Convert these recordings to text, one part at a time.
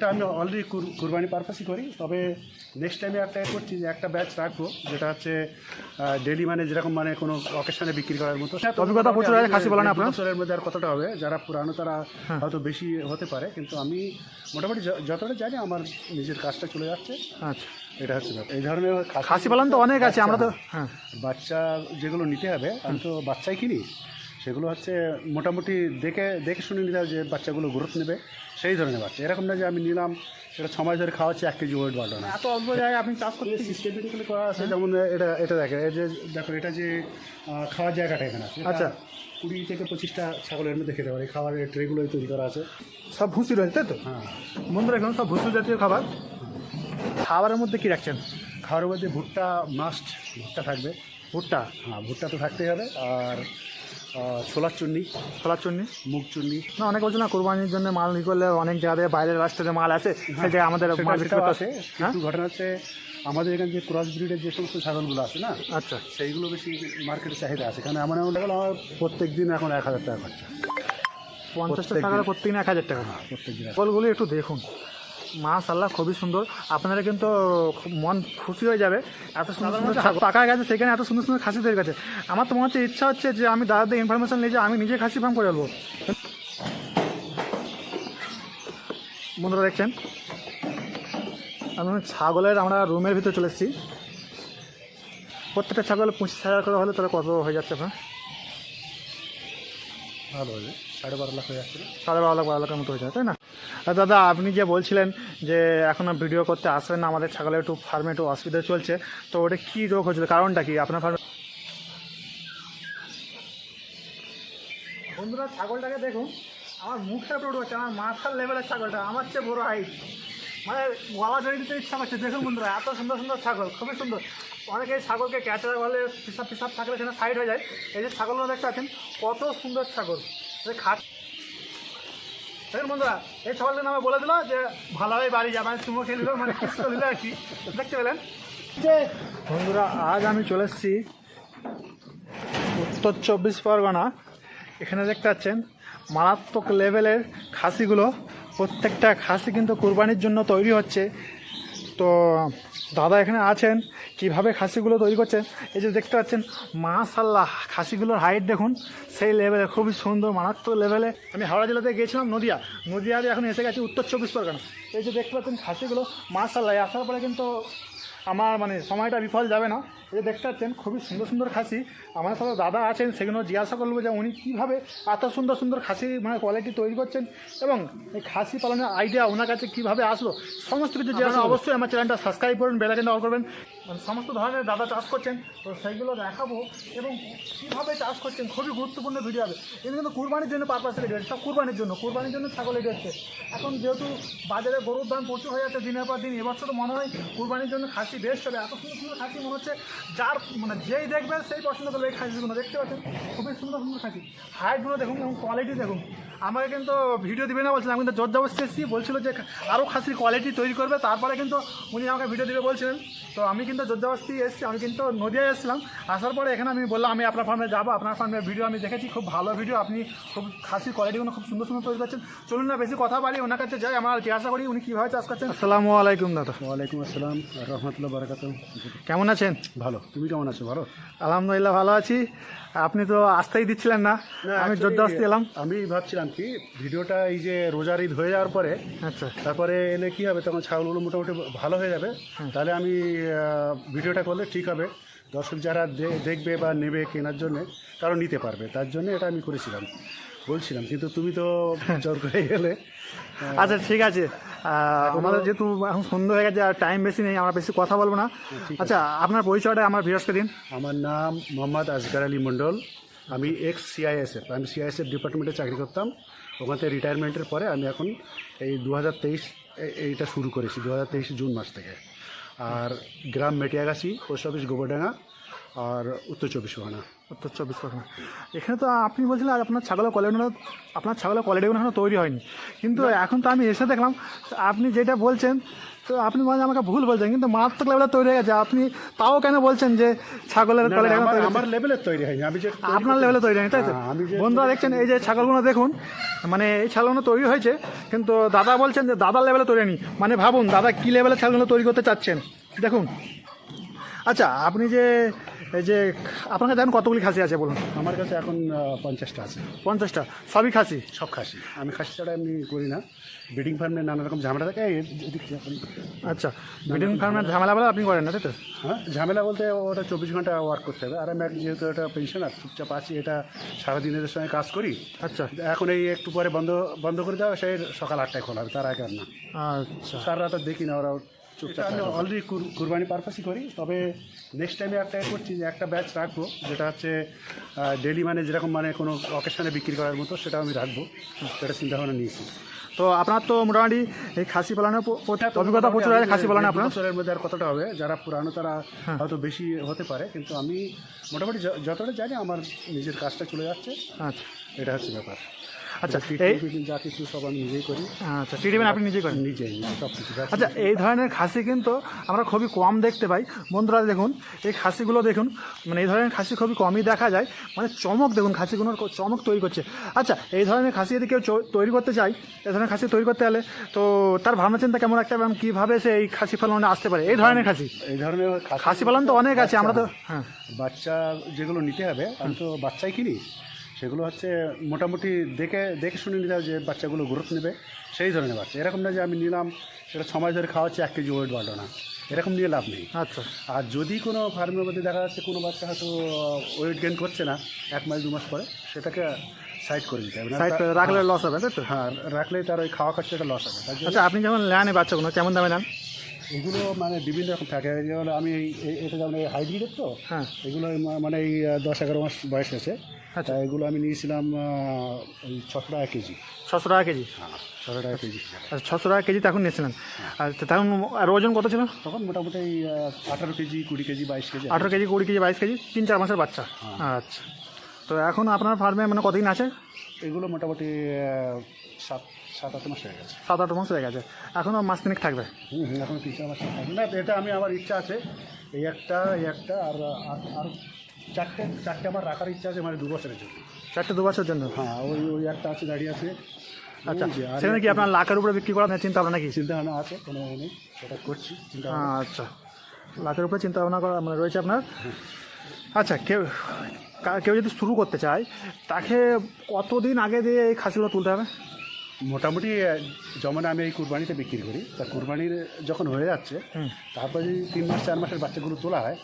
এটা আমি অলরেডি কুরবানি পারপাসই করি। তবে নেক্সট টাইমে একটা করছি যে একটা ব্যাচ রাখব যেটা হচ্ছে ডেলি মানে যেরকম মানে কোনো অকেশনে বিক্রি করার মতো। অভিজ্ঞতা প্রচুর আছে খাসি পালনে আপনার? বছরের মধ্যে আর কতটা হবে? যারা পুরানো তারা হয়তো বেশি হতে পারে কিন্তু আমি মোটামুটি যতটা জানি আমার নিজের কাজটা চলে যাচ্ছে। আচ্ছা। এটা হচ্ছে ব্যাপার। এই ধরনের খাসি পালন তো অনেক আছে আমরা তো হ্যাঁ। বাচ্চা যেগুলো নিতে হবে আমি তো বাচ্চাই কিনি। সেগুলো হচ্ছে মোটামুটি দেখে দেখে শুনে নিতে হবে যে বাচ্চাগুলো গ্রোথ নেবে। সেই ধরনের বাচ্চা। এরকম না যে আমি নিলাম সেটা ছ মাস ধরে খাওয়াচ্ছি এক কেজি ওয়েট বাড়লো না। এত অল্প জায়গায় আপনি চাষ করতে সিস্টেমেটিক্যালি করা আছে যেমন এটা এটা দেখে এই যে দেখো এটা যে খাওয়ার জায়গাটা এখানে আছে। আচ্ছা। কুড়ি থেকে পঁচিশটা ছাগলের মধ্যে খেতে পারে। খাওয়ার ট্রেগুলোই তৈরি করা আছে। সব ভুসি রয়েছে তাই তো? হ্যাঁ। বন্ধুরা এখন সব ভুসি জাতীয় খাবার। খাবারের মধ্যে কী রাখছেন? খাবারের মধ্যে ভুট্টা মাস্ট ভুট্টা থাকবে। ভুট্টা? হ্যাঁ ভুট্টা তো থাকতেই হবে। আর ছোলার চুন্নি। ছোলার চুন্নি? মুগ চুন্নি। না অনেক বলছে না কোরবানির জন্য মাল নিয়ে করলে অনেক জায়গায় বাইরের রাষ্ট্রে মাল আছে সেই আমাদের মাল বিক্রি আছে। হ্যাঁ? কিন্তু ঘটনা হচ্ছে আমাদের এখানে যে ক্রস ব্রিডের যে সমস্ত ছাগলগুলো আছে না আচ্ছা। সেইগুলো বেশি মার্কেটে চাহিদা আছে। কারণ এমন এমন আমার প্রত্যেক দিন এখন এক হাজার টাকা খরচা। পঞ্চাশটা প্রত্যেক টাকা দিন। প্রত্যেক এক হাজার টাকা। প্রত্যেক দিন ফলগুলো একটু দেখুন। মাশাল্লাহ খুবই সুন্দর। আপনারা কিন্তু খুব মন খুশি হয়ে যাবে। এত সুন্দর সুন্দর পাকা গেছে সেখানে এত সুন্দর সুন্দর খাসি তৈরি গেছে। আমার তো মনে হচ্ছে ইচ্ছা হচ্ছে যে আমি দাদাদের ইনফরমেশন নিয়ে যে আমি নিজে খাসি ফার্ম করে ফেলব বন্ধুরা দেখছেন? আমি ছাগলের আমরা রুমের ভিতরে চলে এসেছি। প্রত্যেকটা ছাগল পঁচিশ হাজার করে হলে তাহলে কত হয়ে যাচ্ছে আপনার? ভালো হবে সাড়ে বারো লাখ হয়ে যাচ্ছে। সাড়ে বারো লাখ বারো লাখের মতো হয়ে যায় তাই না? দাদা, আপনি যে বলছিলেন যে এখন ভিডিও করতে আসবেন না, আমাদের ছাগলের একটু ফার্মে একটু অসুবিধা চলছে, তো ওটা কী রোগ হচ্ছিল কারণটা কি? আপনার ফার্মে বন্ধুরা, ছাগলটাকে দেখুন। আমার মুখের উপরে উঠে আমার মাথার লেভেলের ছাগলটা, আমার চেয়ে বড় হাইট মানে গলা জড়িয়ে দিতে ইচ্ছা করছে। দেখুন বন্ধুরা, এত সুন্দর সুন্দর ছাগল, খুবই সুন্দর। অনেকে ছাগলকে ক্যাচার বলে, পিসাব পিসাব থাকলে সেখানে সাইড হয়ে যায়। এই যে ছাগলগুলো দেখতে পাচ্ছেন, কত সুন্দর ছাগল। খাট দেখুন বন্ধুরা, এই ছাগলটার নামে বলে দিল যে ভালোভাবে বাড়ি যাবে। মানে চুমো খেয়ে মানে কিস করে আর কি। দেখতে পেলেন? যে বন্ধুরা, আজ আমি চলে এসেছি উত্তর চব্বিশ পরগনা। এখানে দেখতে পাচ্ছেন, মারাত্মক লেভেলের খাসিগুলো। প্রত্যেকটা খাসি কিন্তু কুরবানির জন্য তৈরি হচ্ছে। তো দাদা এখানে আছেন, কীভাবে খাসিগুলো তৈরি করছেন? এই যে দেখতে পাচ্ছেন মাশাল্লাহ খাসিগুলোর হাইট দেখুন, সেই লেভেলে খুবই সুন্দর, মারাত্মক লেভেলে আমি হাওড়া জেলাতে গিয়েছিলাম, নদিয়া। নদিয়াতে এখন এসে গেছি উত্তর চব্বিশ পরগনা। এই যে দেখতে পাচ্ছেন খাসিগুলো মাশাল্লাহ আসার পরে কিন্তু আমার মানে সময়টা বিফল যাবে না। এই দেখতে পাচ্ছেন খুবই সুন্দর সুন্দর খাসি। আমার সাথে দাদা আছেন সেগুলো জিজ্ঞাসা করব যে উনি কীভাবে এত সুন্দর সুন্দর খাসি মানে কোয়ালিটি তৈরি করছেন এবং এই খাসি পালনের আইডিয়া ওনার কাছে কীভাবে আসলো সমস্ত কিছু জিজ্ঞাসা অবশ্যই আমার চ্যানেলটা সাবস্ক্রাইব করুন বেলাইকনটা অন করবেন। মানে সমস্ত ধরনের দাদা চাষ করছেন তো সেইগুলো দেখাবো এবং কীভাবে চাষ করছেন খুবই গুরুত্বপূর্ণ ভিডিও হবে। এগুলো কিন্তু কুরবানির জন্য পারপাসে রেডি হচ্ছে সব কুরবানির জন্য কুরবানির জন্য ছাগল রেডি হচ্ছে এখন যেহেতু বাজারে গরুর দাম প্রচুর হয়ে যাচ্ছে দিনের পর দিন এবছর তো মনে হয় কুরবানির জন্য খাসি বেস্ট হবে। এত সুন্দর সুন্দর খাসি মনে হচ্ছে যার মানে যেই দেখবেন সেই পছন্দ করবে এই খাসিগুলো দেখতে পাচ্ছেন। খুবই সুন্দর সুন্দর খাসি। হাইটগুলো দেখুন এবং কোয়ালিটি দেখুন। আমাকে কিন্তু ভিডিও দিবে না বলছিলেন আমি কিন্তু জোর জবরদস্তি এসেছি। বলছিল যে আরও খাসির কোয়ালিটি তৈরি করবে। তারপরে কিন্তু উনি আমাকে ভিডিও দিবে বলছিলেন। তো আমি কিন্তু জোর জবরদস্তি এসেছি। আমি কিন্তু নদিয়ায় এসেছিলাম। আসার পরে এখানে আমি বললাম আমি আপনার ফার্মে যাব। আপনার ফার্মের ভিডিও আমি দেখেছি। খুব ভালো ভিডিও আপনি খুব খাসির কোয়ালিটিগুলো খুব সুন্দর সুন্দর তৈরি করছেন। চলুন না বেশি কথা বাড়ি ওনার কাছে যাই। আমরা জিজ্ঞাসা করি উনি কীভাবে চাষ করছেন? আসসালামু আলাইকুম দাদা। ওয়ালাইকুম আসসালাম। রহমতুল্লাহ বারাকাত কেমন আছেন? ভালো। তুমি কেমন আছো? ভালো? আলহামদুলিল্লাহ ভালো আছি। আপনি তো আসতেই দিচ্ছিলেন না। আমি জোর জবরদস্তি এলাম। আমি ভাবছিলাম কি? ভিডিওটা এই যে রোজার ঈদ হয়ে যাওয়ার পরে আচ্ছা। তারপরে এলে কি হবে? তখন ছাগলগুলো মোটামুটি ভালো হয়ে যাবে। তাহলে আমি ভিডিওটা করলে ঠিক হবে। দর্শক যারা দেখবে বা নেবে কেনার জন্য তারা নিতে পারবে। তার জন্য এটা আমি করেছিলাম বলছিলাম। কিন্তু তুমি তো জোর করে গেলে আচ্ছা ঠিক আছে। আমাদের যেহেতু এখন সন্ধ্যা হয়ে গেছে আর টাইম বেশি নেই আমরা বেশি কথা বলব না। আচ্ছা আপনার পরিচয়টা আমার ভিউয়ার্সকে দিন। আমার নাম মোহাম্মদ আসগার আলী মণ্ডল। আমি এক্স সিআইএসএফ আমি সিআইএসএফ ডিপার্টমেন্টে চাকরি করতাম। ওখান থেকে রিটায়ারমেন্টের পরে আমি এখন এই দু হাজার তেইশ এইটা শুরু করেছি দু হাজার তেইশ জুন মাস থেকে। আর গ্রাম মেটিয়াগাছি পোস্ট অফিস গোবরডাঙ্গা আর উত্তর চব্বিশ পরগনা। উত্তর চব্বিশ পরগনা। এখানে তো আপনি বলছিলেন আর আপনার ছাগলের কোয়ালিটিগুলো আপনার ছাগলের কোয়ালিটিগুলো এখনও তৈরি হয়নি। কিন্তু এখন তো আমি এসে দেখলাম আপনি যেটা বলছেন তো আপনি মানে আমাকে ভুল বলছেন কিন্তু মারাত্মক লেভেলে তৈরি হয়ে গেছে। আপনি তাও কেন বলছেন যে ছাগলের আমার- তৈরি লেভেলের তৈরি হয়নি আমি যে আপনার লেভেলে তৈরি হয়নি তাই তো? হ্যাঁ, বন্ধুরা দেখছেন এই যে ছাগলগুলো দেখুন মানে এই ছাগলগুলো তৈরি হয়েছে কিন্তু দাদা বলছেন যে দাদার লেভেলে তৈরি হয়নি। মানে ভাবুন দাদা কী লেভেলে ছাগলগুলো তৈরি করতে চাচ্ছেন? দেখুন। আচ্ছা আপনি যে এই যে আপনার কাছে এখন কতগুলি খাসি আছে বলুন? আমার কাছে এখন পঞ্চাশটা আছে। পঞ্চাশটা। সবই খাসি? সব খাসি। আমি খাসি ছাড়া এমনি করি না। ব্রিডিং ফার্মে নানা রকম ঝামেলা থাকে। আচ্ছা ব্রিডিং ফার্মের ঝামেলা বলে আপনি করেন না তাই তো? হ্যাঁ ঝামেলা বলতে ওটা চব্বিশ ঘণ্টা ওয়ার্ক করতে হবে। আর আমি যেহেতু এটা পেনশনার চুপচাপ আছি এটা সারাদিন এদের সঙ্গে কাজ করি। আচ্ছা। এখন এই একটু পরে বন্ধ বন্ধ করে দেওয়া সেই সকাল আটটায় খোলা হবে তার আগে আর না। আচ্ছা। সারা রাত দেখি না ওরা চুপচাপ আমি অলরেডি কুরবানি পারপাসই করি তবে নেক্সট টাইমে একটা করছি যে একটা ব্যাচ রাখব যেটা হচ্ছে ডেলি মানে যেরকম মানে কোনো অকেশনে বিক্রি করার মতো সেটা আমি রাখব। সেটা চিন্তা ভাবনা নিয়েছি। তো আপনার তো মোটামুটি এই খাসি পালনের প- অভিজ্ঞতা প্রচুর আছে খাসি পালনে আপনার? বছরের মধ্যে আর কতটা হবে? যারা পুরানো তারা হয়তো বেশি হতে পারে কিন্তু আমি মোটামুটি যতটা জানি আমার নিজের কাজটা চলে যাচ্ছে। আচ্ছা। এটা হচ্ছে ব্যাপার। আচ্ছা এই যা কিছু সব আমি নিজেই করি। আচ্ছা ট্রিটমেন্ট আপনি নিজেই করেন? নিজেই সব কিছু আচ্ছা এই ধরনের খাসি কিন্তু আমরা খুবই কম দেখতে পাই। বন্ধুরা দেখুন এই খাসিগুলো দেখুন মানে এই ধরনের খাসি খুবই কমই দেখা যায়। মানে চমক দেখুন খাসিগুলোর চমক তৈরি করছে। আচ্ছা এই ধরনের খাসি যদি কেউ তৈরি করতে চায় এই ধরনের খাসি তৈরি করতে গেলে তো তার ভাবনা চিন্তা কেমন রাখতে হবে এবং কীভাবে সে এই খাসি পালনে আসতে পারে? এই ধরনের খাসি। এই ধরনের খাসি পালন তো অনেক আছে আমরা তো হ্যাঁ। বাচ্চা যেগুলো নিতে হবে আমি তো বাচ্চাই কিনি। সেগুলো হচ্ছে মোটামুটি দেখে দেখে শুনে নিতে হবে যে বাচ্চাগুলো গ্রোথ নেবে সেই ধরনের বাচ্চা। এরকম না যে আমি নিলাম সেটা ছমাস ধরে খাওয়াচ্ছে এক কেজি ওয়েট বাড়লো না। এরকম নিয়ে লাভ নেই। আচ্ছা। আর যদি কোনো ফার্মের মধ্যে দেখা যাচ্ছে কোনো বাচ্চা হয়তো ওয়েট গেন করছে না এক মাস দু মাস পরে সেটাকে সাইড করে দিতে হবে। সাইড রাখলে লস হবে তাই তো? হ্যাঁ রাখলেই তার ওই খাওয়া খরচাটা লস হবে। আচ্ছা আপনি যেমন নেন বাচ্চাগুলো কেমন দামে নেন? এগুলো মানে বিভিন্ন রকম থাকে। যেমন আমি এই এটা যেমন এই হাইব্রিডের তো হ্যাঁ। এগুলো মানে এই দশ এগারো মাস বয়স হয়েছে। আচ্ছা। এগুলো আমি নিয়েছিলাম ওই ছশো টাকা কেজি। ছশো টাকা কেজি? হ্যাঁ ছশো টাকা কেজি। আচ্ছা ছশো টাকা কেজি তখন নিয়েছিলেন। আচ্ছা তখন আর ওজন কত ছিল? তখন মোটামুটি আঠারো কেজি কুড়ি কেজি বাইশ কেজি। আঠেরো কেজি কুড়ি কেজি বাইশ কেজি তিন চার মাসের বাচ্চা। আচ্ছা। তো এখন আপনার ফার্মে মানে কতদিন আছে? এগুলো মোটামুটি সাত সাত আট মাস হয়ে গেছে। সাত আট মাস হয়ে গেছে। এখনও মাস তিনেক থাকবে? হুম হুম, এখন তিন চার মাস থাকবে। না এটা আমি আমার ইচ্ছা আছে। এই একটা এই একটা আর আর- আর চারটে চারটে আমার রাখার ইচ্ছা আছে মানে দু বছরের জন্য। চারটে দু বছর জন্য? হ্যাঁ ওই ওই একটা আছে দাঁড়িয়ে আছে। আচ্ছা ওই যে, আর সেখানে কি আপনার লাখের উপরে বিক্রি করার চিন্তা ভাবনা কি? চিন্তা ভাবনা আছে কোনো এ নেই সেটা করছি চিন্তা আচ্ছা। লাখের উপরে চিন্তা ভাবনা করা মানে রয়েছে আপনার? আচ্ছা কেউ কা- কেউ যদি শুরু করতে চায় তাকে কতদিন আগে দিয়ে এই খাসিগুলো তুলতে হবে? মোটামুটি যেমন আমি এই কুরবানিতে বিক্রি করি। তা কুরবানির যখন হয়ে যাচ্ছে তারপর যদি তিন মাস চার মাসের বাচ্চাগুলো তোলা হয়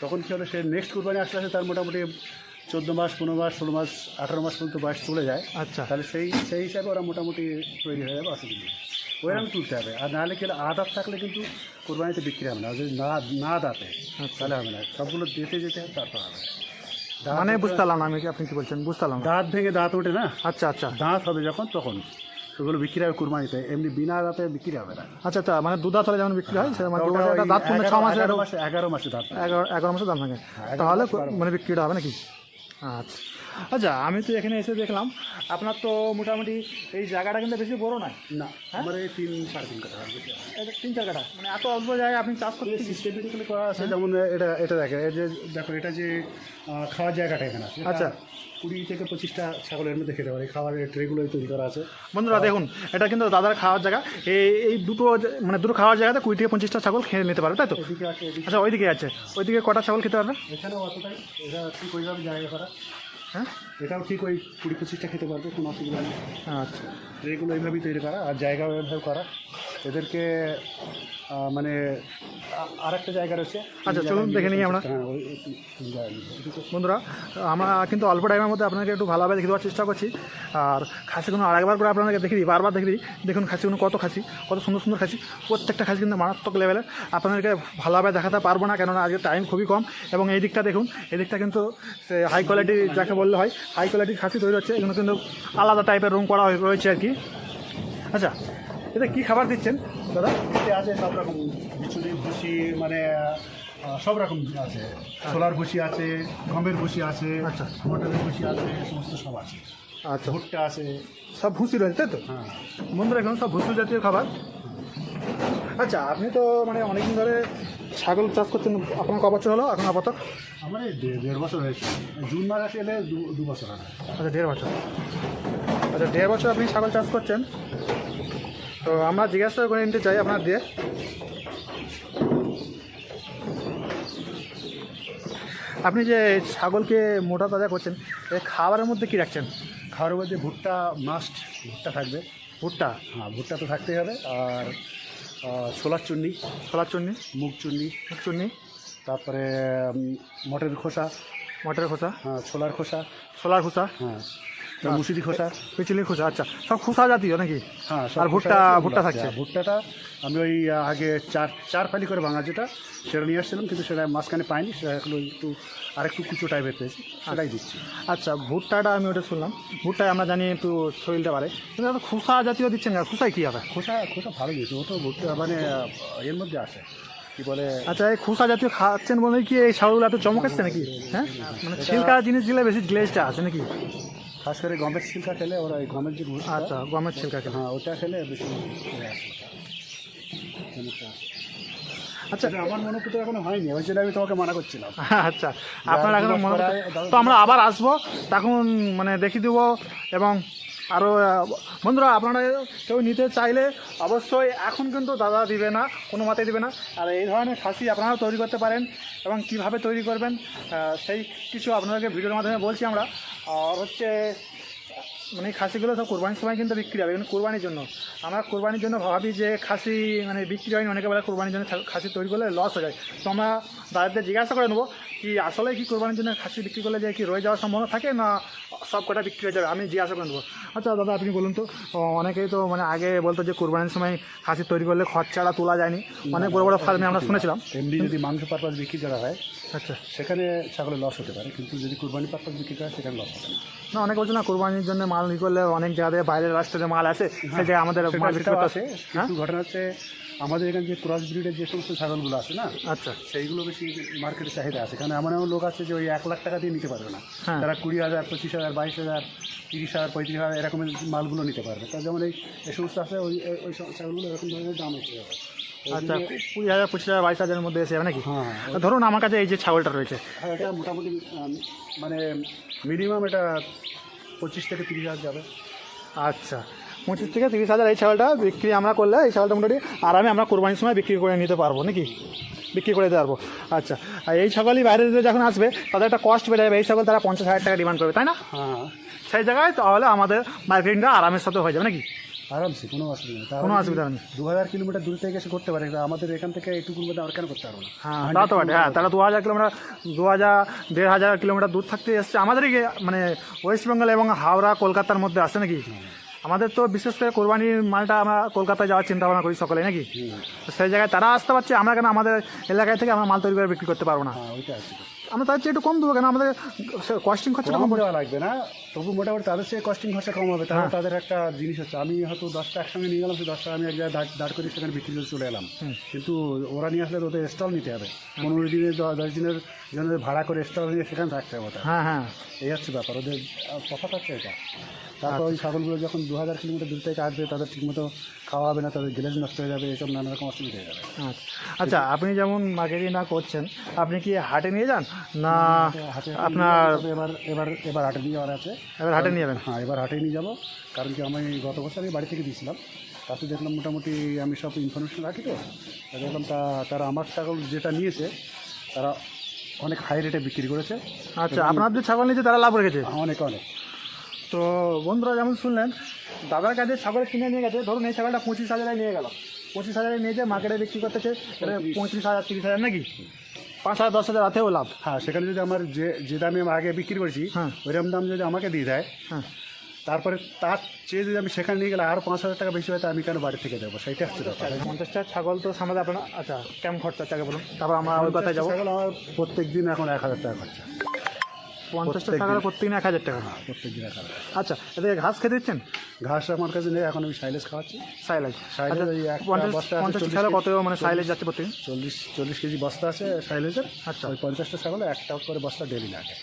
তখন কী হলো সে নেক্সট কুরবানি আসলে আসলে তার মোটামুটি চোদ্দ মাস পনেরো মাস ষোলো মাস আঠারো মাস পর্যন্ত বয়স চলে যায়। আচ্ছা। তাহলে সেই সেই হিসাবে ওরা মোটামুটি তৈরি হয়ে যাবে অসুবিধা নেই। ওইরকম তুলতে হবে। আর নাহলে কি আদাত থাকলে কিন্তু কোরবানিতে বিক্রি হবে না। যদি না না দাঁতে তাহলে হবে না। সবগুলো দিতে যেতে হবে তারপর হবে। দাঁত মানে বুঝতে পারলাম আমি কি আপনি কি বলছেন? বুঝতে পারলাম দাঁত ভেঙে দাঁত ওঠে না? আচ্ছা আচ্ছা। দাঁত হবে যখন তখন। সেগুলো বিক্রি হবে কুরবানিতে এমনি বিনা দাঁতে বিক্রি হবে না। আচ্ছা আচ্ছা মানে দুধা তলে যেমন বিক্রি হয় সেটা মানে মাসে দাঁত পড়লে ছ এগারো- মাসে এগারো মাসে এগারো মাসে দাঁত এগারো এগারো মাসের দাম থাকে তাহলে মানে বিক্রিটা হবে নাকি? আচ্ছা। আচ্ছা আমি তো এখানে এসে দেখলাম আপনার তো মোটামুটি এই জায়গাটা কিন্তু বেশি বড় নয়। না আমার এই তিন সাড়ে তিন কাঠা। এটা তিন চার কাঠা। মানে এত অল্প জায়গায় আপনি চাষ করতে সিস্টেমেটিক্যালি করা আছে যেমন এটা এটা দেখে এই যে দেখো এটা যে খাওয়ার জায়গাটা এখানে আছে। আচ্ছা। কুড়ি থেকে পঁচিশটা ছাগলের মধ্যে খেতে পারে। খাবারের ট্রেগুলো তৈরি করা আছে। বন্ধুরা দেখুন এটা কিন্তু দাদার খাওয়ার জায়গা। এই এই দুটো মানে দুটো খাওয়ার জায়গাতে কুড়ি থেকে পঁচিশটা ছাগল খেয়ে নিতে পারবে তাই তো? আচ্ছা ওইদিকে আছে। ওইদিকে কটা ছাগল খেতে পারবে? এখানেও অতটাই এটা ঠিক ওইভাবে জায়গা করা। হ্যাঁ? এটাও ঠিক ওই কুড়ি পঁচিশটা খেতে পারবে কোনো অসুবিধা নেই। আচ্ছা। ট্রেগুলো এইভাবেই তৈরি করা আর জায়গা ওইভাবে করা। এদেরকে মানে আর একটা জায়গা রয়েছে। আচ্ছা, চলুন দেখে নিই আমরা। হ্যাঁ বন্ধুরা আমরা কিন্তু অল্প টাইমের মধ্যে আপনাকে একটু ভালোভাবে দেখে দেওয়ার চেষ্টা করছি। আর খাসিগুলো আরেকবার করে আপনাকে দেখে দিই বারবার দেখে দিই। দেখুন খাসিগুলো কত খাসি কত সুন্দর সুন্দর খাসি। প্রত্যেকটা খাসি কিন্তু মারাত্মক লেভেলের আপনাদেরকে ভালোভাবে দেখাতে পারব না কেননা আজকে টাইম খুবই কম। এবং এই দিকটা দেখুন এই দিকটা কিন্তু হাই কোয়ালিটি যাকে বললে হয় হাই কোয়ালিটির খাসি তৈরি হচ্ছে। এগুলো কিন্তু আলাদা টাইপের রুম করা হয়ে- রয়েছে আর কি। আচ্ছা এটা কী খাবার দিচ্ছেন? দাদা? এতে আছে সব রকম বিচুলি ভুসি মানে সব রকম আছে। সোলার ভুসি আছে গমের ভুসি আছে আচ্ছা। মটরের ভুসি আছে সমস্ত সব আছে। আচ্ছা। ভুট্টা আছে। সব ভুসি রয়েছে তাই তো? হ্যাঁ। বন্ধুরা এখন সব ভুসি জাতীয় খাবার। আচ্ছা আপনি তো মানে অনেকদিন ধরে ছাগল চাষ করছেন। আপনার ক বছর হলো এখন আপাতত? আমার এই দেড় বছর হয়েছে। জুন মাস আসে এলে দু দু বছর আচ্ছা দেড় বছর। আচ্ছা দেড় বছর আপনি ছাগল চাষ করছেন। তো আমরা জিজ্ঞাসা করে নিতে চাই আপনার দিয়ে। আপনি যে ছাগলকে মোটা তাজা করছেন এই খাবারের মধ্যে কি রাখছেন? খাওয়ার মধ্যে ভুট্টা মাস্ট ভুট্টা থাকবে। ভুট্টা? হ্যাঁ ভুট্টা তো থাকতেই হবে। আর ছোলার চুন্নি। ছোলার চুন্নি? মুগ চুন্নি। চুন্নি? তারপরে মটরের খোসা। মটরের খোসা? হ্যাঁ ছোলার খোসা। ছোলার খোসা? হ্যাঁ। মুসুরি খোসা? পিচিলির খোসা আচ্ছা। সব খোসা জাতীয় নাকি? হ্যাঁ আর ভুট্টা ভুট্টা থাকছে? ভুট্টাটা আমি ওই আগে চার চার ফালি করে ভাঙা যেটা সেটা নিয়ে আসছিলাম কিন্তু সেটা মাঝখানে পাইনি সেটা এখন একটু আরেকটু কুচো টাইপের পেয়েছি সেটাই দিচ্ছি। আচ্ছা ভুট্টাটা আমি ওটা শুনলাম। ভুট্টায় আমরা জানি একটু শরীরটা বাড়ে। কিন্তু খোসা জাতীয় দিচ্ছেন না খোসায় কী হবে খোসা খোসা ভালো দিয়েছে। ও তো ভুট্টা মানে এর মধ্যে আসে। কি বলে? আচ্ছা এই খোসা জাতীয় খাচ্ছেন বলে কি এই ছাগলগুলো এত চমক আসছে নাকি? হ্যাঁ? মানে ছিলকা জিনিস দিলে বেশি গ্লেজটা আছে নাকি? খাস করে গমের ছিলকা খেলে ওরা ওই গমের যে আচ্ছা গমের ছিলকা খেলে। হ্যাঁ ওটা খেলে বেশি। আচ্ছা। আমার মনে করতে এখনও হয়নি ওই জন্য আমি তোমাকে মানা করছিলাম। আচ্ছা আপনার এখন মনে তো আমরা আবার আসব তখন মানে দেখিয়ে দেবো এবং আরও বন্ধুরা আপনারা কেউ নিতে চাইলে অবশ্যই এখন কিন্তু দাদা দিবে না কোনো মতে দিবে না। আর এই ধরনের খাসি আপনারাও তৈরি করতে পারেন এবং কীভাবে তৈরি করবেন সেই কিছু আপনাদেরকে ভিডিওর মাধ্যমে বলছি আমরা। আর হচ্ছে মানে খাসিগুলো সব কোরবানির সময় কিন্তু বিক্রি হবে কোরবানির জন্য। আমরা কোরবানির জন্য ভাবি যে খাসি মানে বিক্রি হয়নি অনেকে বলে কোরবানির জন্য খাসি তৈরি করলে লস হয়ে যায়। তো আমরা দাদাদের জিজ্ঞাসা করে নেব কি আসলে কি কোরবানির জন্য খাসি বিক্রি করলে যে কি রয়ে যাওয়ার সম্ভাবনা থাকে না সব কটা বিক্রি হয়ে যাবে? আমি জিজ্ঞাসা করে নেব। আচ্ছা দাদা আপনি বলুন তো অনেকেই তো মানে আগে বলতো যে কোরবানির সময় খাসি তৈরি করলে খরচাটা তোলা যায়নি। অনেক বড় বড় ফার্মে আমরা শুনেছিলাম। এমনি যদি মাংস পারপাস বিক্রি করা হয় আচ্ছা। সেখানে ছাগলের লস হতে পারে কিন্তু যদি কুরবানি পারপাস বিক্রি করা হয় সেখানে লস হবে না না অনেক বলছে না কোরবানির জন্য মাল ই করলে অনেক জায়গায় বাইরের রাষ্ট্রে মাল আসে সেই জায়গায় আমাদের মাল বিক্রি আছে হ্যাঁ। কিন্তু ঘটনা হচ্ছে আমাদের এখানে যে ক্রস ব্রিডের যে সমস্ত ছাগলগুলো আছে না আচ্ছা। সেইগুলো বেশি মার্কেটে চাহিদা আছে। কারণ এমন এমন লোক আছে যে ওই এক লাখ টাকা দিয়ে নিতে পারবে না। হ্যাঁ। তারা কুড়ি হাজার পঁচিশ হাজার বাইশ হাজার তিরিশ হাজার পঁয়ত্রিশ হাজার এরকমের মালগুলো নিতে পারবে। তার যেমন এই সমস্ত আছে ওই ওই- ছাগলগুলো এরকম ধরনের দাম হচ্ছে। আচ্ছা কুড়ি হাজার পঁচিশ হাজার বাইশ হাজারের মধ্যে এসে যাবে নাকি? হ্যাঁ ধরুন আমার কাছে এই যে ছাগলটা রয়েছে। হ্যাঁ এটা মোটামুটি মানে মিনিমাম এটা পঁচিশ থেকে তিরিশ হাজার যাবে। আচ্ছা পঁচিশ থেকে তিরিশ হাজার এই ছাগলটা বিক্রি আমরা করলে এই ছাগলটা মোটামুটি আরামে আমরা কোরবানির সময় বিক্রি করে নিতে পারব নাকি? বিক্রি করে দিতে পারব। আচ্ছা আর এই ছাগলই বাইরে যখন আসবে তাদের একটা কস্ট বেড়ে যাবে। এই ছাগল তারা পঞ্চাশ হাজার টাকা ডিমান্ড করবে তাই না? হ্যাঁ। সেই জায়গায় তাহলে আমাদের মার্কেটিংটা আরামের সাথে হয়ে যাবে নাকি? আরামসে কোনো অসুবিধা নেই। কোনো অসুবিধা নেই। দু হাজার কিলোমিটার দূর থেকে এসে করতে পারে আমাদের এখান থেকে এইটুকুর মধ্যে আমরা কেন করতে পারব না? হ্যাঁ তা তো বটে হ্যাঁ তারা দু হাজার কিলোমিটার দু হাজার দেড় হাজার কিলোমিটার দূর থাকতে এসছে আমাদের এই মানে ওয়েস্ট বেঙ্গল এবং হাওড়া কলকাতার মধ্যে আসে নাকি? আমাদের তো বিশেষ করে কোরবানির মালটা আমরা কলকাতায় যাওয়ার চিন্তা ভাবনা করি সকলে নাকি? সেই জায়গায় তারা আসতে পারছে আমরা কেন আমাদের এলাকায় থেকে আমরা মাল তৈরি করে বিক্রি করতে পারব না? হ্যাঁ ওইটা আমরা তার চেয়ে একটু কম দেবো কেন? আমাদের কস্টিং খরচা কম দেওয়া লাগবে না। তবু মোটামুটি তাদের চেয়ে কস্টিং খরচা কম হবে। তাহলে তাদের একটা জিনিস হচ্ছে আমি হয়তো দশটা একসঙ্গে নিয়ে গেলাম সেই দশটা আমি এক জায়গায় দাঁড়- করে সেখানে বিক্রি করে চলে এলাম। কিন্তু ওরা নিয়ে আসলে তো ওদের স্টল নিতে হবে। পনেরো দিনের দশ দিনের জন্য ভাড়া করে স্টল নিয়ে সেখানে থাকতে হবে হ্যাঁ হ্যাঁ। এই হচ্ছে ব্যাপার ওদের কথা হচ্ছে এটা। তারপর ওই ছাগলগুলো যখন দু হাজার কিলোমিটার দূর থেকে আসবে তাদের ঠিকমতো খাওয়া হবে না তাদের গ্যালেজ নষ্ট হয়ে যাবে এসব নানা রকম অসুবিধা হয়ে যাবে। আচ্ছা। আচ্ছা আপনি যেমন মার্কেটিং না করছেন আপনি কি হাটে নিয়ে যান? না আপনার এবার এবার এবার হাটে নিয়ে যাওয়ার আছে। এবার হাটে নিয়ে যাবেন? হ্যাঁ এবার হাটে নিয়ে যাব কারণ কি আমি গত বছর আমি বাড়ি থেকে দিয়েছিলাম। তাতে দেখলাম মোটামুটি আমি সব ইনফরমেশন রাখি তো। দেখলাম তা তারা আমার ছাগল যেটা নিয়েছে তারা অনেক হাই রেটে বিক্রি করেছে। আচ্ছা আপনার যে ছাগল নিয়েছে তারা লাভ রেখেছে অনেক অনেক। তো বন্ধুরা যেমন শুনলেন দাদার কাছে ছাগল কিনে নিয়ে গেছে। ধরুন এই ছাগলটা পঁচিশ হাজারে নিয়ে গেল। পঁচিশ হাজারে নিয়ে যে মার্কেটে বিক্রি করতেছে পঁয়ত্রিশ হাজার তিরিশ হাজার নাকি? পাঁচ হাজার দশ হাজার হাতেও লাভ। হ্যাঁ সেখানে যদি আমার যে যে দামে আমি আগে বিক্রি করেছি হ্যাঁ। ওইরকম দাম যদি আমাকে দিয়ে দেয় হ্যাঁ। তারপরে তার চেয়ে যদি আমি সেখানে নিয়ে গেলে আরও পাঁচ হাজার টাকা বেশি হয় আমি কেন বাড়ি থেকে দেবো সেটা হচ্ছে ব্যাপার। পঞ্চাশটা ছাগল তো সামনে আপনার আচ্ছা কেমন খরচা টাকা বলুন? তারপর আমরা ওই কথায় যাব। ছাগল আমার প্রত্যেক দিন এখন এক হাজার টাকা খরচা। পঞ্চাশটা ছাগল প্রত্যেকদিন এক হাজার টাকা। প্রত্যেক দিন এক হাজার আচ্ছা এদিকে ঘাস খেতে দিচ্ছেন? ঘাস আমার কাছে নেই এখন আমি সাইলেজ খাওয়াচ্ছি। সাইলেজ। সাইলেজ আচ্ছা পঞ্চাশ বস্তা আছে পঞ্চাশটা 40 ছাগল কত মানে সাইলেজ যাচ্ছে প্রত্যেকদিন? চল্লিশ চল্লিশ কেজি বস্তা আছে সাইলেজের। আচ্ছা। ওই পঞ্চাশটা ছাগলে একটা করে বস্তা ডেলি লাগে।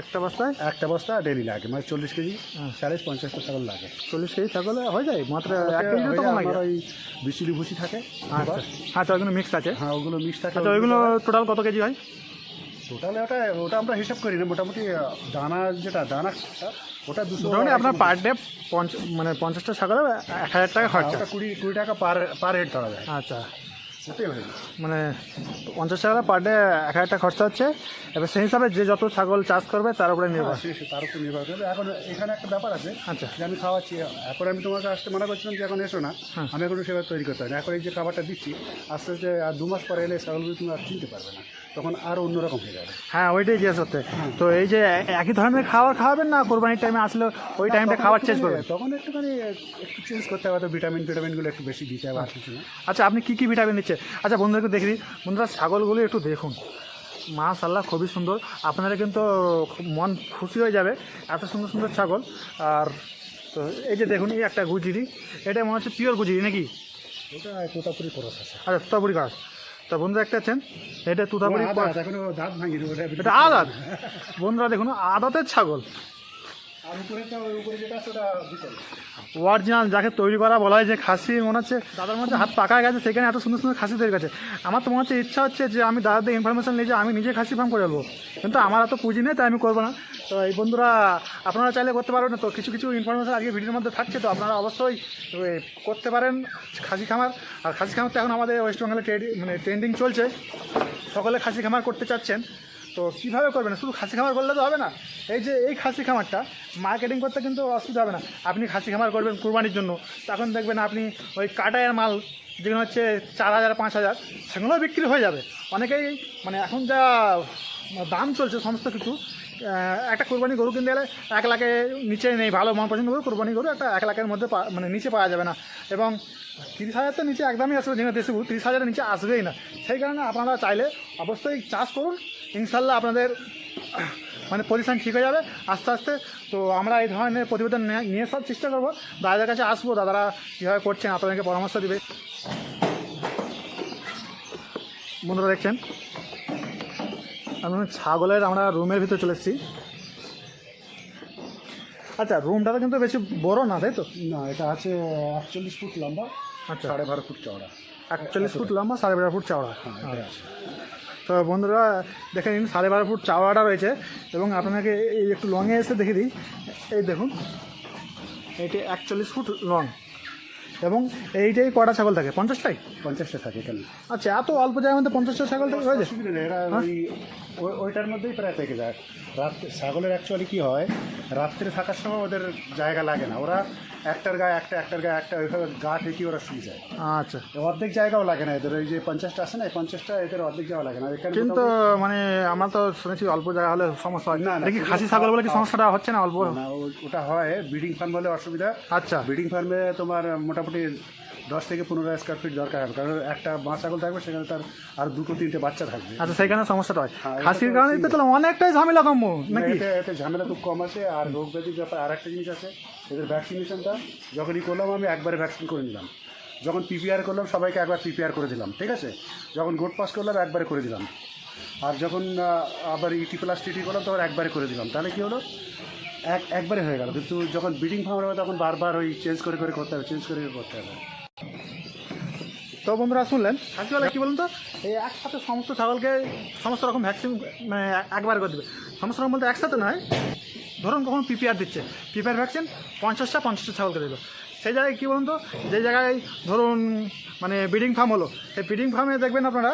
একটা বস্তায় একটা বস্তা ডেলি লাগে মানে চল্লিশ কেজি হ্যাঁ। চালিশ পঞ্চাশটা ছাগল লাগে। চল্লিশ কেজি ছাগলে হয়ে যায়? মাত্র এক কেজি তো কম লাগে ওই বিচুলি ভুসি থাকে। আচ্ছা। আচ্ছা ওইগুলো মিক্স আছে। হ্যাঁ ওগুলো মিক্স থাকে। আচ্ছা ওইগুলো টোটাল কত কেজি হয়? টোটাল ওটা ওটা আমরা হিসাব করি না মোটামুটি দানা যেটা দানা ওটা দুশো আপনার পার ডে পঞ্চ মানে পঞ্চাশটা ছাগলে এক হাজার টাকা খরচা। কুড়ি কুড়ি টাকা পার পার হেড ধরা যায়। আচ্ছা। ওটাই হয়ে মানে পঞ্চাশ টাকা পার ডে এক হাজার টাকা খরচা হচ্ছে। এবার সেই হিসাবে যে যত ছাগল চাষ করবে তার উপরে নির্ভর। সে তার উপর নির্ভর করবে। এখন এখানে একটা ব্যাপার আছে আচ্ছা। যে আমি খাওয়াচ্ছি এখন। আমি তোমাকে আসতে মানা করছিলাম যে এখন এসো না। হ্যাঁ। আমি এখন সেভাবে তৈরি করতে পারি না। এখন এই যে খাবারটা দিচ্ছি আস্তে আস্তে আর দু মাস পরে এলে ছাগলগুলো তুমি আর চিনতে পারবে না। তখন আরও অন্যরকম হয়ে যাবে। হ্যাঁ ওইটাই জিজ্ঞেস করতে। তো এই যে একই ধরনের খাবার খাওয়াবেন না কোরবানির টাইমে আসলে ওই টাইমটা খাবার চেঞ্জ করবে তখন একটুখানি একটু চেঞ্জ করতে হবে। তো ভিটামিন ভিটামিনগুলো একটু বেশি দিতে হবে আচ্ছা আপনি কী কী ভিটামিন দিচ্ছে আচ্ছা বন্ধুদেরকে দেখি বন্ধুরা ছাগলগুলো একটু দেখুন। মাশাল্লাহ খুবই সুন্দর। আপনারা কিন্তু খুব মন খুশি হয়ে যাবে এত সুন্দর সুন্দর ছাগল। আর তো এই যে দেখুন এই একটা গুজিরি। এটা মনে হচ্ছে পিওর গুজিরি নাকি? ওটা তোতাপুরি খরচ আছে। আচ্ছা তুতাপুরি গাছ তো বন্ধুরা একটা আছেন এটা তুতাপুরি এটা আদাত। বন্ধুরা দেখুন আদাতের ছাগল। অরিজিনাল যাকে তৈরি করা বলা হয় যে খাসি, মনে হচ্ছে দাদার মধ্যে হাত পাকা গেছে, সেখানে এত সুন্দর সুন্দর খাসি তৈরি গেছে আমার তো মনে হচ্ছে ইচ্ছা হচ্ছে যে আমি দাদাদের ইনফরমেশন নিয়ে যে আমি নিজে খাসি ফার্ম করে ফেলব কিন্তু আমার এত পুঁজি নেই, তাই আমি করব না। তো এই বন্ধুরা, আপনারা চাইলে করতে পারবেন তো কিছু কিছু ইনফরমেশন আজকে ভিডিওর মধ্যে থাকছে, তো আপনারা অবশ্যই করতে পারেন খাসি খামার। আর খাসি খামার তো এখন আমাদের ওয়েস্ট বেঙ্গলে মানে ট্রেন্ডিং চলছে। সকলে খাসি খামার করতে চাচ্ছেন। তো কীভাবে করবেন? শুধু খাসি খামার করলে তো হবে না। এই যে, এই খাসি খামারটা মার্কেটিং করতে কিন্তু অসুবিধা হবে না। আপনি খাসি খামার করবেন কুরবানির জন্য। তখন দেখবেন আপনি ওই কাটায়ের মাল, যেগুলো হচ্ছে চার হাজার, পাঁচ হাজার, সেগুলোও বিক্রি হয়ে যাবে। অনেকেই মানে এখন যা দাম চলছে সমস্ত কিছু। একটা কোরবানি গরু কিনতে গেলে এক লাখের নিচে নেই, ভালো, মন পছন্দ করে কোরবানি গরু একটা এক লাখের মধ্যে মানে নিচে পাওয়া যাবে না। এবং তিরিশ হাজার তো নিচে একদমই আসবে, যেখানে দেশি গরু, তিরিশ হাজারের নিচে আসবেই না। সেই কারণে আপনারা চাইলে অবশ্যই চাষ করুন। ইনশাল্লাহ আপনাদের মানে পজিশন ঠিক হয়ে যাবে আস্তে আস্তে। তো আমরা এই ধরনের প্রতিবেদন নিয়ে- সব চেষ্টা করব। দাদাদের কাছে আসব, দাদারা কীভাবে করছেন, আপনাদেরকে পরামর্শ দেবে। বন্ধুরা দেখছেন? ছাগলের আমরা রুমের ভিতরে চলে এসেছি। আচ্ছা রুমটা তো কিন্তু বেশি বড় না তাই তো? না এটা আছে একচল্লিশ ফুট লম্বা আচ্ছা। সাড়ে বারো ফুট চওড়া। একচল্লিশ ফুট লম্বা সাড়ে বারো ফুট চওড়া। হ্যাঁ তো বন্ধুরা দেখে নিন সাড়ে বারো ফুট চাওয়াটা রয়েছে এবং আপনাকে এই একটু লংয়ে এসে দেখে দিই। এই দেখুন এইটি একচল্লিশ ফুট লং এবং এইটাই কটা ছাগল থাকে? পঞ্চাশটাই? পঞ্চাশটা থাকে এখানে। আচ্ছা এত অল্প জায়গার মধ্যে পঞ্চাশটা ছাগল থেকে হয়ে যায় অসুবিধা নেই এরা ওই ওই- ওইটার মধ্যেই প্রায় থেকে যায়। রাত্রে ছাগলের অ্যাকচুয়ালি কী হয় রাত্রে থাকার সময় ওদের জায়গা লাগে না। ওরা একটার গায়ে একটা একটার গায়ে একটা ওইভাবে গা ঠেকিয়ে ওরা শুয়ে যায়। আচ্ছা। অর্ধেক জায়গাও লাগে না এদের ওই যে পঞ্চাশটা আছে না এই পঞ্চাশটা এদের অর্ধেক জায়গা লাগে না। এখানে কিন্তু মানে আমরা তো শুনেছি অল্প জায়গা হলে সমস্যা হয়। না, দেখি খাসি ছাগল বলে কি সমস্যাটা হচ্ছে না অল্প? না ওটা হয় ব্রিডিং ফার্ম বলে অসুবিধা। আচ্ছা। ব্রিডিং ফার্মে তোমার মোটামুটি দশ থেকে পনেরো স্কোয়ার ফিট দরকার হবে। কারণ একটা মা ছাগল থাকবে সেখানে তার আর দুটো তিনটে বাচ্চা থাকবে। আচ্ছা সেখানে সমস্যাটা হয়। হ্যাঁ, এটা খাসির কারণে তো তাহলে অনেকটাই ঝামেলা কম নাকি? এতে এতে ঝামেলা খুব কম আছে আর রোগ ব্যাধির ব্যাপার আর একটা জিনিস আছে এদের ভ্যাকসিনেশনটা যখনই করলাম আমি একবারে ভ্যাকসিন করে নিলাম। যখন পিপিআর করলাম সবাইকে একবার পিপিআর করে দিলাম ঠিক আছে? যখন গোট পাস করলাম একবারে করে দিলাম। আর যখন আবার ইটি প্লাস টিটি করলাম তখন একবারে করে দিলাম। তাহলে কী হলো? এক একবারে হয়ে গেল। কিন্তু যখন ব্রিডিং ফার্ম হবে তখন বারবার ওই চেঞ্জ করে করে করতে হবে চেঞ্জ করে করে করতে হবে। তো বন্ধুরা শুনলেন? খাসিওয়ালা কি বলুন তো? এই একসাথে সমস্ত ছাগলকে সমস্ত রকম ভ্যাকসিন মানে একবার করে দেবে। সমস্ত রকম বলতে একসাথে নয়। ধরুন কখন পিপিআর দিচ্ছে। পিপিআর ভ্যাকসিন পঞ্চাশটা পঞ্চাশটা ছাগলকে দেবে সেই জায়গায় কী বলুন তো? যে জায়গায় ধরুন মানে ব্রিডিং ফার্ম হলো। সেই ব্রিডিং ফার্মে দেখবেন আপনারা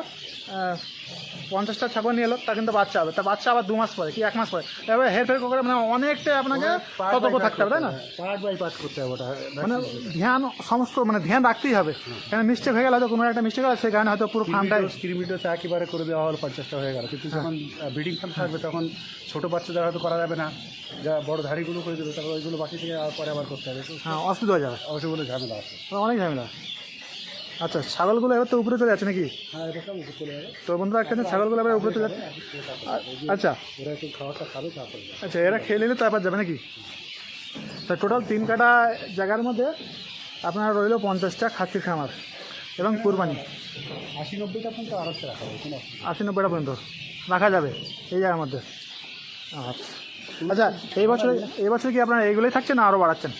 পঞ্চাশটা ছাগল নিয়ে এলো তা কিন্তু বাচ্চা হবে। তা বাচ্চা আবার দু মাস পরে কি এক মাস পরে? এবার হেরফের করে মানে অনেকটাই আপনাকে সতর্ক থাকতে হবে তাই না? পার্ট বাই পার্ট করতে হবে ওটা মানে ধ্যান সমস্ত মানে ধ্যান রাখতেই হবে। কারণ মিস্টেক হয়ে গেলে হয়তো কোনো একটা মিস্টেক হয় সেই কারণে হয়তো পুরো ফার্মটাই কিলোমিটার একেবারে করে দেওয়া হলো পঞ্চাশটা হয়ে গেল। কিন্তু যখন ব্রিডিং ফার্ম থাকবে তখন ছোটো বাচ্চাদের হয়তো করা যাবে না যা বড় ধাড়িগুলো করে দেবে তারপর ওইগুলো বাকি থেকে পরে আবার করতে হবে। হ্যাঁ অসুবিধা হয়ে যাবে। অসুবিধা ঝামেলা আছে। অনেক ঝামেলা। আচ্ছা ছাগলগুলো এবার তো উপরে চলে যাচ্ছে নাকি? হ্যাঁ এটা চলে যাবে? তো বন্ধুরা একটা ছাগলগুলো এবার উপরে চলে যাচ্ছে। আচ্ছা। ওরা একটু খাবারটা খাবে তারপরে আচ্ছা এরা খেয়ে নিলে তারপর যাবে নাকি? তা টোটাল তিন কাটা জায়গার মধ্যে আপনার রইল পঞ্চাশটা খাসির খামার এবং কুরবানি। আশি নব্বইটা পর্যন্ত আরামসে রাখা হবে আশি নব্বইটা পর্যন্ত রাখা যাবে এই জায়গার মধ্যে। আচ্ছা। আচ্ছা এই বছর এই বছর কি আপনার এইগুলোই থাকছে না আরও বাড়াচ্ছেন?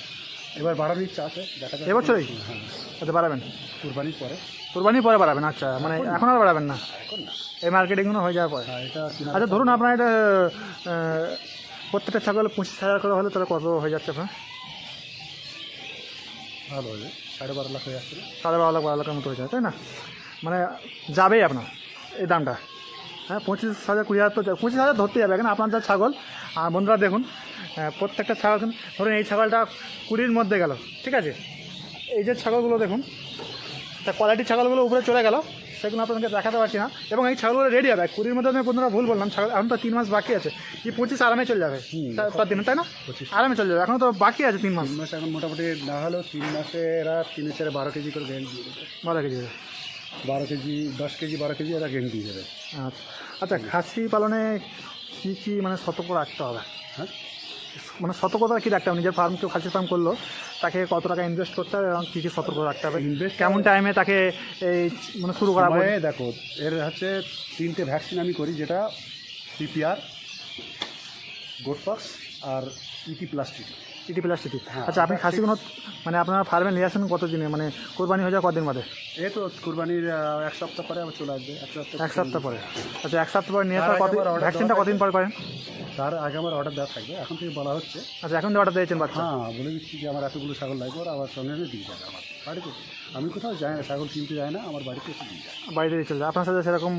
এবার বাড়ানোর ইচ্ছা আছে দেখা। এবছরই? হ্যাঁ। আচ্ছা বাড়াবেন। কুরবানির পরে। কোরবানি পরে বাড়াবেন আচ্ছা মানে এখন আর বাড়াবেন না? এই মার্কেটিংগুলো হয়ে যাওয়ার পরে? হ্যাঁ আচ্ছা ধরুন আপনার এটা প্রত্যেকটা ছাগল পঁচিশ হাজার করে হলে তাহলে কত হয়ে যাচ্ছে আপনার? ভালো হবে সাড়ে বারো লাখ হয়ে যাচ্ছে। সাড়ে বারো লাখ বারো লাখের মতো হয়ে যায় তাই না? মানে যাবেই আপনার এই দামটা। হ্যাঁ পঁচিশ হাজার কুড়ি হাজার তো পঁচিশ হাজার ধরতে যাবে কেন আপনার যা ছাগল আর বন্ধুরা দেখুন প্রত্যেকটা ছাগল ধরুন এই ছাগলটা কুড়ির মধ্যে গেল ঠিক আছে? এই যে ছাগলগুলো দেখুন তা কোয়ালিটির ছাগলগুলো উপরে চলে গেল সেগুলো আপনাদেরকে দেখাতে পারছি না। এবং এই ছাগলগুলো রেডি হবে। কুড়ির মধ্যে আমি বন্ধুরা ভুল বললাম ছাগল এখন তো তিন মাস বাকি আছে। এই পঁচিশ আরামে চলে যাবে। তার দিনে তাই না? পঁচিশ। আরামে চলে যাবে। এখন তো বাকি আছে তিন মাস। মাস এখন মোটামুটি না হলেও তিন মাসে এরা তিন চারে বারো কেজি করে গেন দিয়ে দেবে। ভালো কেজি বারো কেজি দশ কেজি বারো কেজি এরা গেন দিয়ে দেবে। আচ্ছা। আচ্ছা খাসি পালনে কী কী মানে সতর্ক রাখতে হবে? হ্যাঁ? মানে সতর্কতা কী রাখতে হবে? নিজের ফার্ম কেউ খাসি ফার্ম করল তাকে কত টাকা ইনভেস্ট করতে হবে এবং কী কী সতর্ক রাখতে হবে? ইনভেস্ট কেমন টাইমে তাকে এই মানে শুরু করা হবে দেখো এর হচ্ছে তিনটে ভ্যাকসিন আমি করি যেটা পিপিআর গোডপক্স আর ইটি প্লাস্টিক টিটি প্লাস হ্যাঁ, আচ্ছা আপনি ওটা খাসিগুলো মানে আপনার ফার্মে নিয়ে আসেন কত দিনে মানে কোরবানি হয়ে যায় কদিন বাদে? এই তো কুরবানির এক সপ্তাহ পরে আবার চলে আসবে। এক সপ্তাহ এক সপ্তাহ পরে। আচ্ছা এক সপ্তাহ পরে নিয়ে আসার কদিন ভ্যাকসিনটা কদিন পর করেন? তার আগে আমার অর্ডার দেওয়া থাকবে। এখন থেকে বলা হচ্ছে আচ্ছা এখন তো অর্ডার দিয়েছেন বাচ্চা। হ্যাঁ বলে দিচ্ছি যে আমার এতগুলো ছাগল লাগবে ওরা আবার সঙ্গে দিয়ে যাবে আমার বাড়িতে। আমি কোথাও যাই না ছাগল কিনতে যাই না আমার বাড়িতে এসে দিয়ে যায় বাড়িতে চলে যায় আপনার সাথে সেরকম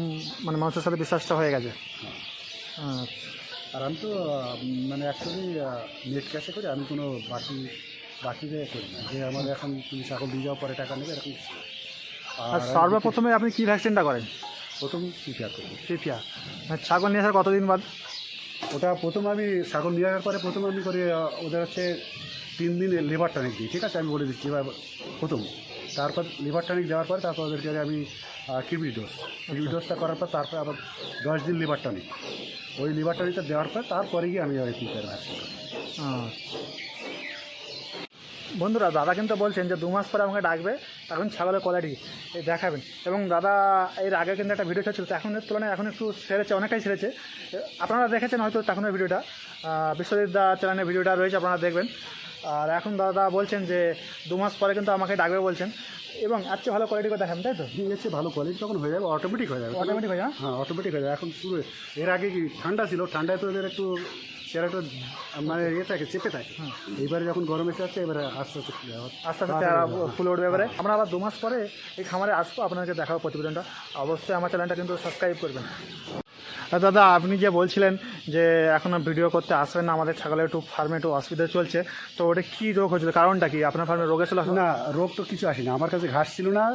মানে মানুষের সাথে বিশ্বাসটা হয়ে গেছে। হ্যাঁ। আচ্ছা। আর আমি তো মানে অ্যাকচুয়ালি নেট ক্যাশে করি আমি কোনো বাকি বাকিতে করি না। যে আমার এখন তুমি ছাগল দিয়ে যাও পরে টাকা নেবে এরকম আর সর্বপ্রথমে আপনি কি ভ্যাকসিনটা করেন? প্রথম পিপিআর করব পিপিয়া মানে ছাগল নিয়ে আসার কতদিন বাদ? ওটা প্রথম আমি ছাগল নিয়ে আসার পরে প্রথম আমি করি ওদের হচ্ছে তিন দিন লিভার টনিক দিই ঠিক আছে? আমি বলে দিচ্ছি এবার প্রথম। তারপর লিভার টনিক দেওয়ার পরে তারপর ওদেরকে আমি কিডনি ডোজ কিডনি ডোজটা করার পর তারপর আবার দশ দিন লিভার টনিক ওই লিভারটা দেওয়ার পর তারপরে গিয়ে আমি ওই আচ্ছা। বন্ধুরা, দাদা কিন্তু বলছেন যে দু মাস পরে আমাকে ডাকবে, তখন ছাগলের কোয়ালিটি দেখাবেন। এবং দাদা, এর আগে কিন্তু একটা ভিডিও ছিল এখনের তুলনায় এখন একটু সেরেছে অনেকটাই সেরেছে আপনারা দেখেছেন হয়তো তখনের ভিডিওটা বিশ্বজিৎ দা চ্যানেলের ভিডিওটা রয়েছে, আপনারা দেখবেন। আর এখন দাদা বলছেন যে দু মাস পরে কিন্তু আমাকে ডাকবে বলছেন। এবং আর চেয়ে ভালো কোয়ালিটি করে দেখাবেন তাই তো? ঠিক আছে ভালো কোয়ালিটি তখন হয়ে যাবে অটোমেটিক হয়ে যাবে। অটোমেটিক হয়ে যায় হ্যাঁ অটোমেটিক হয়ে যাবে। এখন শুরু এর আগে কি ঠান্ডা ছিল? ঠান্ডায় তো এদের একটু চেহারাটা মানে ইয়ে থাকে চেপে থাকে। এইবারে যখন গরম এসে যাচ্ছে এবারে আস্তে আস্তে। আস্তে আস্তে চেহারা ফুলে উঠবে এবারে। আমরা আবার দু মাস পরে এই খামারে আসব আপনাদেরকে দেখাবো প্রতিবেদনটা। অবশ্যই আমার চ্যানেলটা কিন্তু সাবস্ক্রাইব করবেন। দাদা আপনি যে বলছিলেন যে এখন ভিডিও করতে আসবেন না আমাদের ছাগলের একটু ফার্মে একটু অসুবিধা চলছে তো ওটা কী রোগ হয়েছিল? কারণটা কি? আপনার ফার্মে রোগ এসেছিল না রোগ তো কিছু আসেনি। আমার কাছে ঘাস ছিল না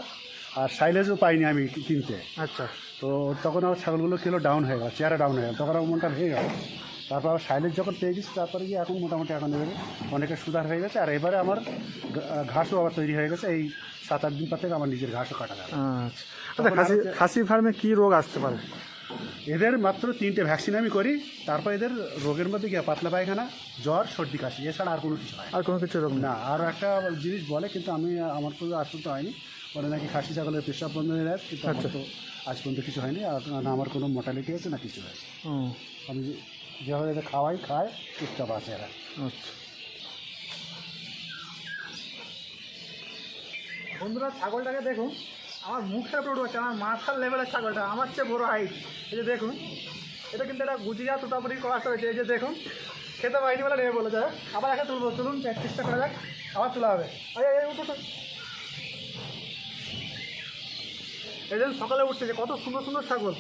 আর সাইলেজও পাইনি আমি কিনতে। আচ্ছা। তো তখন আমার ছাগলগুলো কিলো ডাউন হয়ে গেল চেহারা ডাউন হয়ে গেল। তখন আমার মনটা ভেঙে গেল। তারপর আবার সাইলেজ যখন পেয়ে গেছি তারপরে গিয়ে এখন মোটামুটি এখন এবারে অনেকটা সুধার হয়ে গেছে আর এবারে আমার ঘাসও আবার তৈরি হয়ে গেছে। এই সাত আট দিন পর থেকে আমার নিজের ঘাসও কাটা যাবে। আচ্ছা। আচ্ছা খাসি খাসি ফার্মে কী রোগ আসতে পারে? এদের মাত্র তিনটে ভ্যাকসিন আমি করি তারপর এদের রোগের মধ্যে গিয়ে পাতলা পায়খানা জ্বর সর্দি কাশি এছাড়া আর কোনো কিছু হয় আর কোনো কিছু রোগ না আর একটা জিনিস বলে কিন্তু আমি আমার তো আজ পর্যন্ত হয়নি। বলে নাকি খাসি ছাগলের পেশাব বন্ধ হয়ে যায় কিন্তু আমার তো আজ পর্যন্ত কিছু হয়নি। আর না আমার কোনো মোটালিটি আছে না কিছু হয়েছে। আমি যেভাবে এদের খাওয়াই খায় চুপচাপ আছে এরা। আচ্ছা। বন্ধুরা ছাগলটাকে দেখুন। আমার মুখের উপরে উঠছে আমার মাথার লেভেলের ছাগলটা আমার চেয়ে বড় হাইট এই যে দেখুন এটা কিন্তু একটা গুজিয়া তোতাপুরি করা হয়েছে। এই যে দেখুন খেতে পারিনি বলে নেবে বলে যায় আবার একে তুলবো তুলুন প্র্যাকটিসটা করা যাক। আবার তোলা হবে। এই, যে সকালে উঠতেছে কত সুন্দর সুন্দর ছাগল।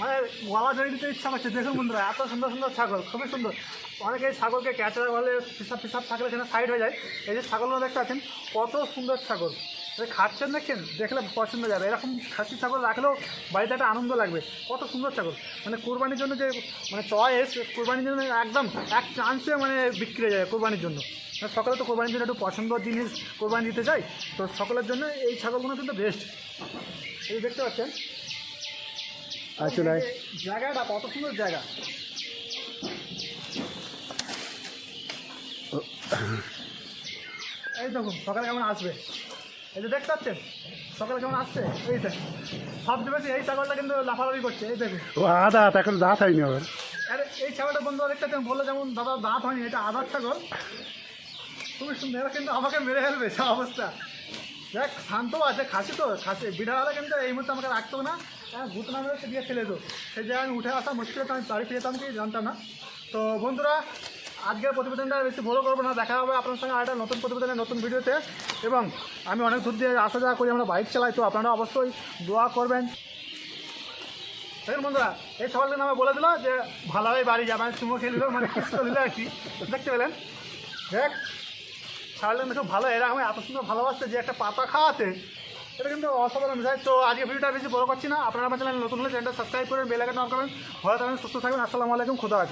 মানে গলা জড়িয়ে দিতে ইচ্ছা করছে। দেখুন বন্ধুরা এত সুন্দর সুন্দর ছাগল খুবই সুন্দর। অনেকে ছাগলকে ক্যাচার বলে পিসাব পিসাব থাকলে সেখানে সাইড হয়ে যায়। এই যে ছাগলগুলো দেখতে আছেন কত সুন্দর ছাগল। খাচ্ছেন দেখছেন দেখলে পছন্দ যাবে। এরকম খাসি ছাগল রাখলেও বাড়িতে একটা আনন্দ লাগবে। কত সুন্দর ছাগল। মানে কোরবানির জন্য যে মানে চয়েস কোরবানির জন্য একদম এক চান্সে মানে বিক্রি হয়ে যায় কোরবানির জন্য। মানে সকালে তো কোরবানির জন্য একটু পছন্দ জিনিস কোরবানি দিতে চাই তো সকলের জন্য এই ছাগলগুলো কিন্তু বেস্ট এই দেখতে পাচ্ছেন? আসলে যে জায়গাটা কত সুন্দর জায়গা। এই দেখুন সকালে কেমন আসবে? এই যে দেখতে পাচ্ছেন? সকালে কেমন আসছে? এইটা সবচেয়ে বেশি এই ছাগলটা কিন্তু লাফালাফি করছে এই দেখুন। ও আদা হাত এখন দাঁত হয়নি আবার। আর এই ছাগলটা বন্ধুরা দেখতে পাচ্ছেন? বলল যেমন দাদা দাঁত হয়নি এটা আধার ছাগল। খুবই সুন্দর এরা কিন্তু আমাকে মেরে ফেলবে সব অবস্থা। দেখ শান্ত আছে খাসি তো খাসি। বিড়া হলে কিন্তু এই মুহূর্তে আমাকে রাখতো না। হ্যাঁ ভূত নামে দিয়ে ফেলে তো সেই জায়গায় আমি উঠে আসা মুশকিল আমি বাড়ি ফিরে যেতাম কি জানতাম না। তো বন্ধুরা আজকের প্রতিবেদনটা বেশি বড় করব না, দেখা হবে আপনার সঙ্গে আরেকটা নতুন প্রতিবেদনের নতুন ভিডিওতে। এবং আমি অনেক দূর দিয়ে আসা যাওয়া করি, আমরা বাইক চালাই, তো আপনারা অবশ্যই দোয়া করবেন। দেখুন বন্ধুরা, এই সকালটা নামে বলে দিল যে ভালোভাবে বাড়ি যাবে চুমো খেয়ে নিল মানে দিল আর কি। দেখতে পেলেন? দেখ ছাড়লেন খুব ভালো এরকম এত সুন্দর ভালোবাসছে যে একটা পাতা খাওয়াতে। এটা কিন্তু অসাধারণ বিষয়। তো আজকে ভিডিওটা বেশি বড় করছি না। আপনারা আমার চ্যানেল নতুন হলে চ্যানেলটা সাবস্ক্রাইব করেন বেল আইকন অন করবেন। ভালো থাকবেন, সুস্থ থাকবেন, আসসালামু আলাইকুম, খুদা হাফিজ।